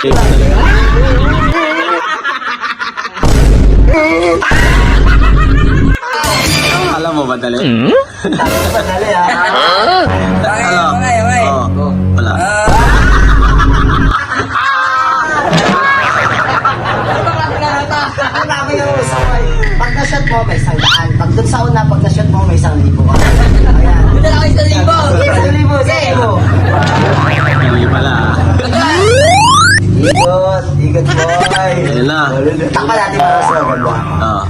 Alam mo ba dali? Hmm? Dali ha? Alam. Oh, wala. Pag na-shot mo, may isang daan. Pag dun sa una, pag na-shot mo, may isang libo ka. Ikot, ikot boy. Ayun na. Takpa natin para sa maganda. Oo.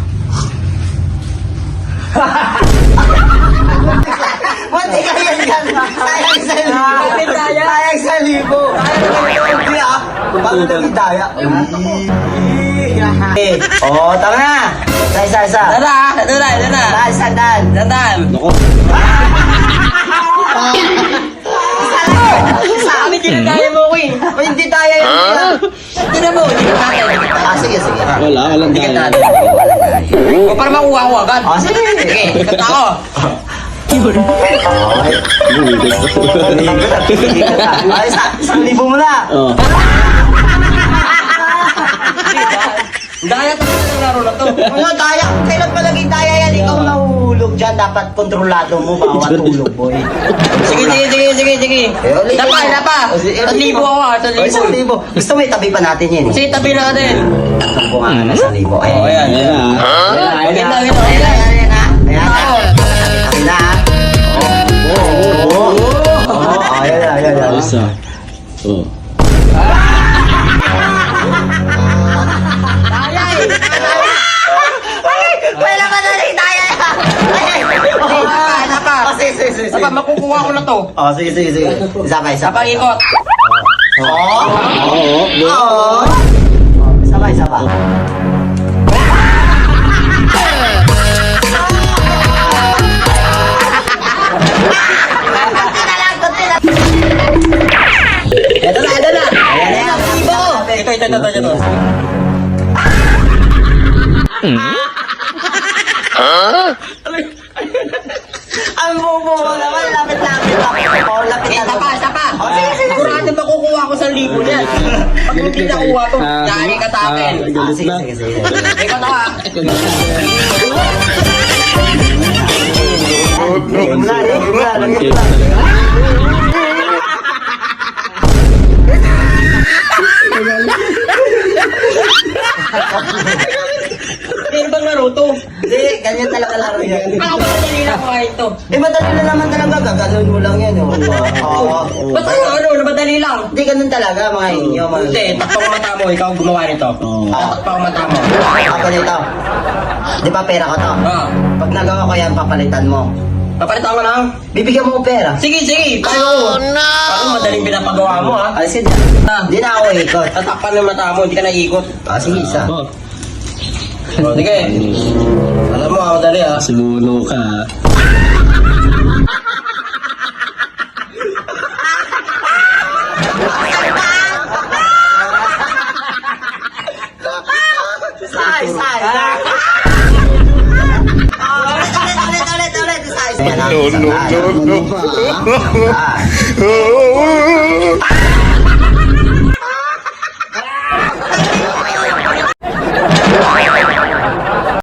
Buti ka yan yan. Sayang sa libo. Sayang sa libo. Hindi ah. Bakit naging daya? Eh, oh, tama na. Isa, isa, isa. Dada, dada, dada. Daan, sandaan. Dandan. Oh, daya yan. Tingnan mo, hindi ka natin. Ah, sige, sige. Wala, walang Hindi ka daya. natin. O para makuha ko agad. Ah, sige. Sige, kanta ako. Ay, isa, isang libo mo na. Oo. Daya to sa laro na to. Ano, daya? Kailan pa naging daya yan? Ikaw nahuhulog Dapat kontrolado mo bawat tulog, boy. Sige, sige, sige, sige, sige. Eh, ulit Isa pa, mo. isa pa. O, sige, Isang ulit libo mo. ako, ah, isang O, isang libo. Gusto mo itabi pa natin yun. Sige, tabi natin. Tatakbo nga na isang libo. Ayan, Oh, ayan. Ayan na. Ayan na, ayan na, Ayan, ayan na. ayan, ayan, ah. Ayan, ah. Na, ah. Oo. Oo, ayan, ayan, ayan. Ayos ah. Oo. Daya eh. Wala pa na rin daya sige, sige, pa, makukuha ko na to. Oh, sige, sige, sige. Isa pa, isa pa. pang ikot. Oo. Oo. Oo. Isa pa, isa pa. Ito na, ito na. Ayan. Ito, ito, ito, ito, ito. Ang bobo mo naman, lapit-lapit lapit. Oh, lapit Isa pa, isa pa. Oh, sige, sige, sige. Sigurado makukuha ko sa libo niyan. Pag hindi nakuha to, yari ka sa akin. Ah, Ah, sige, na. sige, sige. Ikaw na ha. Lagyan mo na. Ano bang laro to? Hindi, ganyan talaga laro yan. Ako ba madali na kuhain to? Eh, madali na naman talaga. Gaganon mo lang yan. oh. Oo. Ba't ano, ano, madali lang? Hindi, ganun talaga, mga inyo. Mga... Hindi, takpang ang mata mo, ikaw ang gumawa nito. Oo. Ah, takpang ang mata mo. Ako nito. Di ba pera ko to? Ah, Pag nagawa ko yan, papalitan mo. papalitan ko lang. Bibigyan mo ko pera. Sige, sige. Paano? Oh, no! Paano madaling pinapagawa mo, ha? Alisin na. Ah, Hindi na ako ikot. tatakpan ng mata mo, hindi ka naikot. Ah, sige, isa. Oo. O, sige. Alam mo, Simulo ka. Isa, isa, isa. Ulit, ulit, ulit, isa. No, no, no, no.